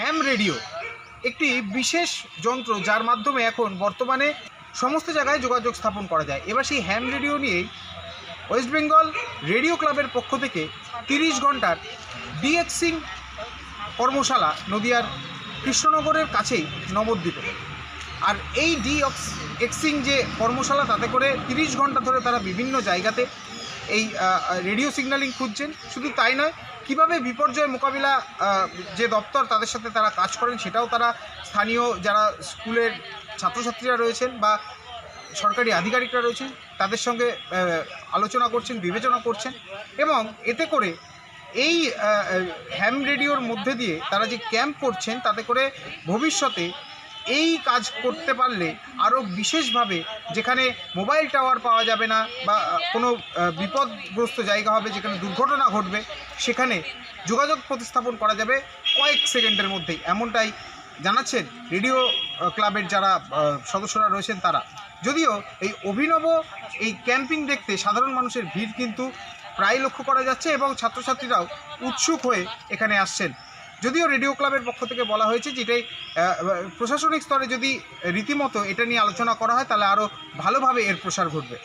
হ্যাম radio একটি বিশেষ যন্ত্র যার মাধ্যমে এখন বর্তমানে সমস্ত জায়গায় যোগাযোগ স্থাপন করা যায়। এবার সেই হ্যাম রেডিও নিয়েই ওয়েস্ট বেঙ্গল রেডিও ক্লাবের পক্ষ থেকে তিরিশ ঘণ্টার ডিএক্সিং কর্মশালা নদিয়ার কৃষ্ণনগরের কাছেই নবদ্বীপে। আর এই ডি এক্সিং যে কর্মশালা, তাতে করে তিরিশ ঘণ্টা ধরে তারা বিভিন্ন জায়গাতে এই রেডিও সিগন্যালিং খুঁজছেন। শুধু তাই নয়, কীভাবে বিপর্যয় মোকাবিলা যে দপ্তর তাদের সাথে তারা কাজ করেন সেটাও তারা স্থানীয় যারা স্কুলের ছাত্রছাত্রীরা রয়েছেন বা সরকারি আধিকারিকরা রয়েছেন, তাদের সঙ্গে আলোচনা করছেন, বিবেচনা করছেন এবং এতে করে এই হ্যাম রেডিওর মধ্যে দিয়ে তারা যে ক্যাম্প করছেন, তাতে করে ভবিষ্যতে এই কাজ করতে পারলে আরও বিশেষভাবে যেখানে মোবাইল টাওয়ার পাওয়া যাবে না বা কোনো বিপদগ্রস্ত জায়গা হবে যেখানে দুর্ঘটনা ঘটবে, সেখানে যোগাযোগ প্রতিস্থাপন করা যাবে কয়েক সেকেন্ডের মধ্যেই। এমনটাই জানাচ্ছেন রেডিও ক্লাবের যারা সদস্যরা রয়েছেন তারা। যদিও এই অভিনব এই ক্যাম্পিং দেখতে সাধারণ মানুষের ভিড় কিন্তু প্রায় লক্ষ্য করা যাচ্ছে এবং ছাত্রছাত্রীরাও উৎসুক হয়ে এখানে আসছেন। যদিও রেডিও ক্লাবের পক্ষ থেকে বলা হয়েছে যে এটাই প্রশাসনিক স্তরে যদি রীতিমতো এটা নিয়ে আলোচনা করা হয়, তাহলে আরও ভালোভাবে এর প্রসার ঘটবে।